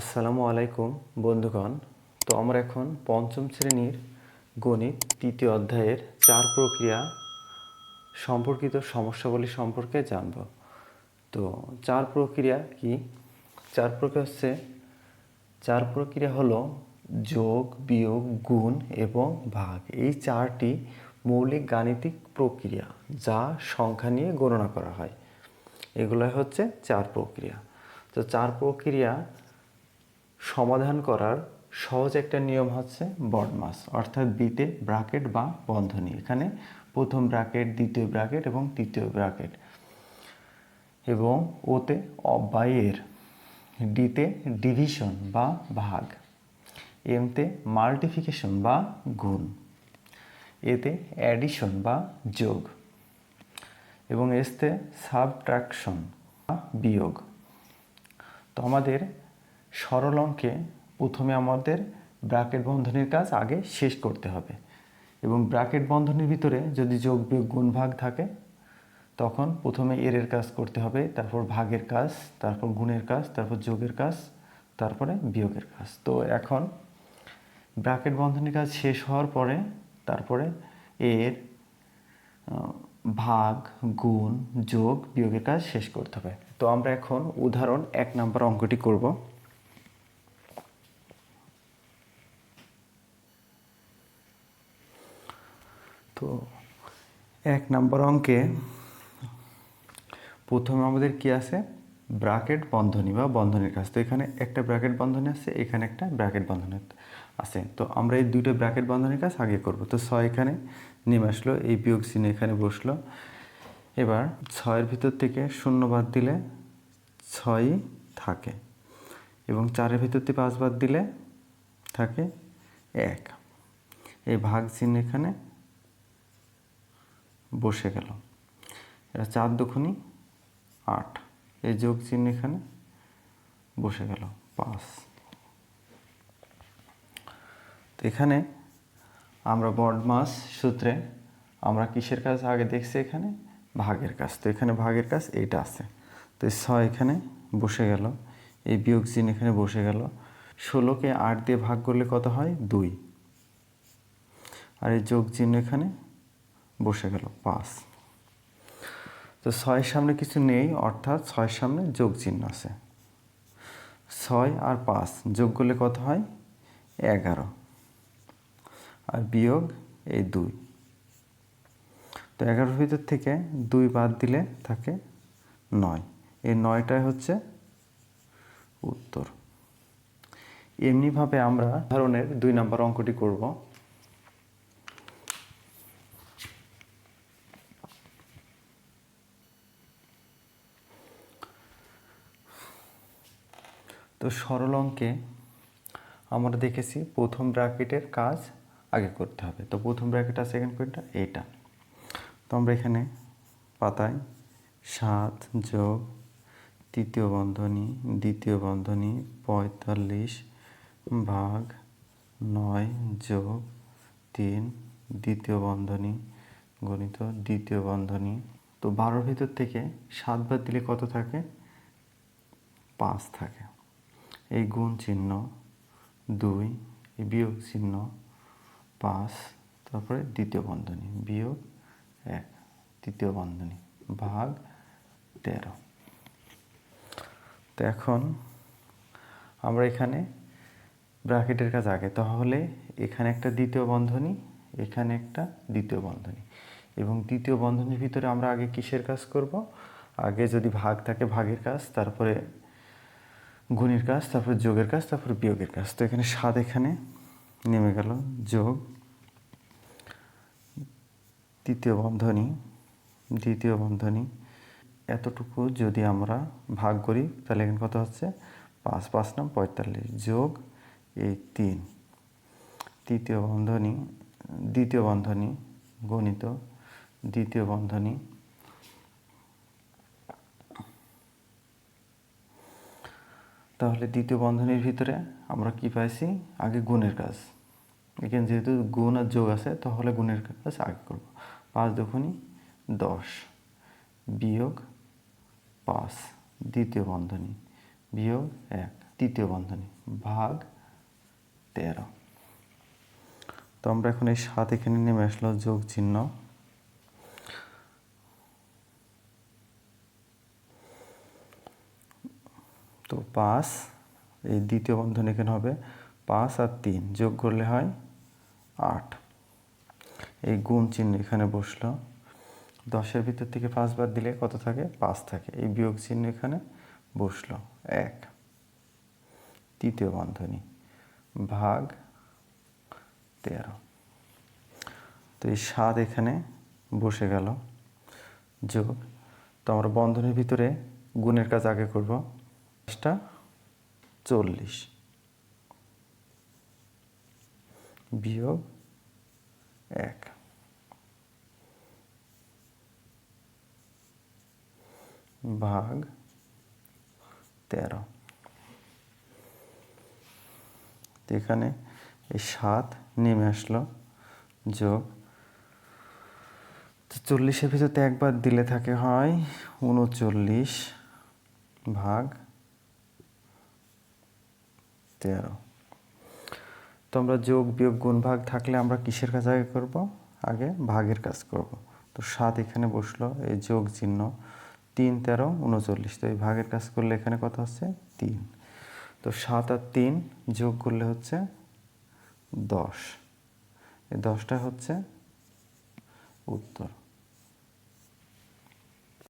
আসসালামু আলাইকুম, বন্ধুগণ। তো আমরা এখন পঞ্চম শ্রেণির গণিত তৃতীয় অধ্যায়ের চার প্রক্রিয়া সম্পর্কিত সমস্যাবলী সম্পর্কে জানব। তো চার প্রক্রিয়া কি? চার প্রক্রিয়া হচ্ছে, চার প্রক্রিয়া হলো যোগ, বিয়োগ, গুণ এবং ভাগ। এই চারটি মৌলিক গাণিতিক প্রক্রিয়া যা সংখ্যা নিয়ে গণনা করা হয়। এগুলো হচ্ছে চার প্রক্রিয়া। তো চার প্রক্রিয়া সমাধান করার সহজ একটা নিয়ম হচ্ছে বডমাস অর্থাৎ বিতে ব্রাকেট বা বন্ধনী। এখানে প্রথম ব্রাকেট দ্বিতীয় ব্রাকেট এবং তৃতীয় ব্রাকেট এবং ওতে অব্যয়ের ডিতে ডিভিশন বা ভাগ, এমতে মাল্টিফিকেশন বা গুণ, এতে অ্যাডিশন বা যোগ, এবং এসতে সাবট্রাকশন বা বিয়োগ। তো আমাদের সরল অঙ্কে প্রথমে আমাদের ব্র্যাকেট বন্ধনীর কাজ আগে শেষ করতে হবে। এবং ব্র্যাকেট বন্ধনীর ভিতরে যদি যোগ বিয়োগ গুণ ভাগ থাকে, তখন প্রথমে এরের কাজ করতে হবে, তারপর ভাগের কাজ, তারপর গুণের কাজ, তারপর যোগের কাজ, তারপরে বিয়োগের কাজ। তো এখন ব্র্যাকেট বন্ধনীর কাজ শেষ হওয়ার পরে তারপরে এর ভাগ, গুণ, যোগ, বিয়োগের কাজ শেষ করতে হবে। তো আমরা এখন উদাহরণ এক নম্বর অঙ্কটি করব। তো এক নম্বর অঙ্কে প্রথমে আমাদের কি আছে? ব্র্যাকেট বন্ধনী বা বন্ধনীর কাজ তো এখানে একটা ব্র্যাকেট বন্ধনী আছে, এখানে একটা ব্র্যাকেট বন্ধনী আছে। তো আমরা এই দুটো ব্র্যাকেট বন্ধনীর কাজ আগে করব। তো ছয় এখানে নেমে আসলো এই বিয়োগ চিহ্ন এখানে বসল। এবার ছয়ের ভিতর থেকে শূন্য বাদ দিলে ছয়ই থাকে এবং চারের ভিতর থেকে পাঁচ বাদ দিলে থাকে এক। এই ভাগ চিহ্ন এখানে বসে গেল। এটা চার দুখুনি, আট। এই যোগ চিহ্ন এখানে বসে গেল, পাঁচ। তো এখানে আমরা বডমাস সূত্রে আমরা কিসের কাজ আগে দেখছি এখানে? ভাগের কাজ। তো এখানে ভাগের কাজ এইটা আছে। তো ছয় এখানে বসে গেল, এই বিয়োগ চিহ্ন এখানে বসে গেল। ষোলোকে আট দিয়ে ভাগ করলে কত হয়? দুই। আর এই যোগ চিহ্ন এখানে বসে গেল পাঁচ তো ছয়ের সামনে কিছু নেই, অর্থাৎ ছয়ের সামনে যোগ চিহ্ন আছে। ছয় আর পাঁচ, যোগ করলে কত হয়? এগারো। আর বিয়োগ এই দুই। তো এগারোর ভিতর থেকে দুই বাদ দিলে থাকে নয়। এই নয়টাই হচ্ছে উত্তর। এমনিভাবে আমরা ধরনের দুই নম্বর অঙ্কটি করব। তো সরল অঙ্কে আমরা দেখেছি প্রথম ব্র্যাকেটের কাজ আগে করতে হবে। তো প্রথম ব্র্যাকেট আর সেকেন্ড কোনটা এইটা। তো আমরা এখানে পাতায় সাত যোগ তৃতীয় বন্ধনী, দ্বিতীয় বন্ধনী পঁয়তাল্লিশ ভাগ নয় যোগ তিন, দ্বিতীয় বন্ধনী গণিত দ্বিতীয় বন্ধনী। তো বারোর ভিতর থেকে সাত বাদ দিলে কত থাকে? পাঁচ থাকে। এই গুণ চিহ্ন, দুই, এই বিয়োগ চিহ্ন, পাঁচ, তারপরে দ্বিতীয় বন্ধনী, বিয়োগ এক, তৃতীয় বন্ধনী, ভাগ তেরো। তো এখন আমরা এখানে ব্র্যাকেটের কাজ আগে। তাহলে এখানে একটা দ্বিতীয় বন্ধনী, এখানে একটা দ্বিতীয় বন্ধনী। এবং দ্বিতীয় বন্ধনীর ভিতরে আমরা আগে কিসের কাজ করব? আগে যদি ভাগ থাকে ভাগের কাজ, তারপরে গুণের কাজ, তারপর যোগের কাজ, তারপর বিয়োগের কাজ। তো এখানে সাত এখানে নেমে গেল, যোগ। তৃতীয় বন্ধনী, দ্বিতীয় বন্ধনী। এতটুকু যদি আমরা ভাগ করি, তাহলে এখানে কত হচ্ছে? পাঁচ পাঁচ নাম পঁয়তাল্লিশ। যোগ, এই তিন। তৃতীয় বন্ধনী, দ্বিতীয় বন্ধনী, গণিত। দ্বিতীয় বন্ধনী তাহলে দ্বিতীয় বন্ধনীর ভিতরে আমরা কি পাইছি? আগে গুণের কাজ। এখানে যেহেতু গুণ আর যোগ আছে, তাহলে গুণের কাজ আগে করব। পাঁচ দুখুনি দশ বিয়োগ পাঁচ, দ্বিতীয় বন্ধনী। বিয়োগ এক, তৃতীয় বন্ধনী ভাগ তেরো। তো আমরা এখন এই সাত এখানে নেমে আসলো যোগ চিহ্ন। তো পাঁচ, এই দ্বিতীয় বন্ধন এখানে হবে, পাঁচ আর তিন যোগ করলে হয় আট। এই গুণ চিহ্ন এখানে বসল। দশের ভিতর থেকে পাঁচ বার দিলে কত থাকে? পাঁচ থাকে। এই বিয়োগ চিহ্ন এখানে বসল। এক। তৃতীয় বন্ধনী, ভাগ তেরো। তো এই সাত এখানে বসে গেল। যোগ, তো আমরা বন্ধনের ভিতরে গুণের কাজ আগে করব। পাঁচটা চল্লিশ। বিয়োগ এক। ভাগ তেরো। এখানে এই সাত নেমে আসলো যোগ। চল্লিশের ভিতরতে একবার দিলে থাকে হয় উনচল্লিশ ভাগ তেরো তো আমরা যোগ, বিয়োগ গুণ ভাগ থাকলে আমরা কিসের কাজ আগে করব? আগে ভাগের কাজ করব। তো সাত এখানে বসল, এই যোগ চিহ্ন তিন, তেরো, উনচল্লিশ। তো এই ভাগের কাজ করলে এখানে কত হচ্ছে? তিন। তো সাত আর তিন যোগ করলে হচ্ছে দশ। এই দশটা হচ্ছে উত্তর।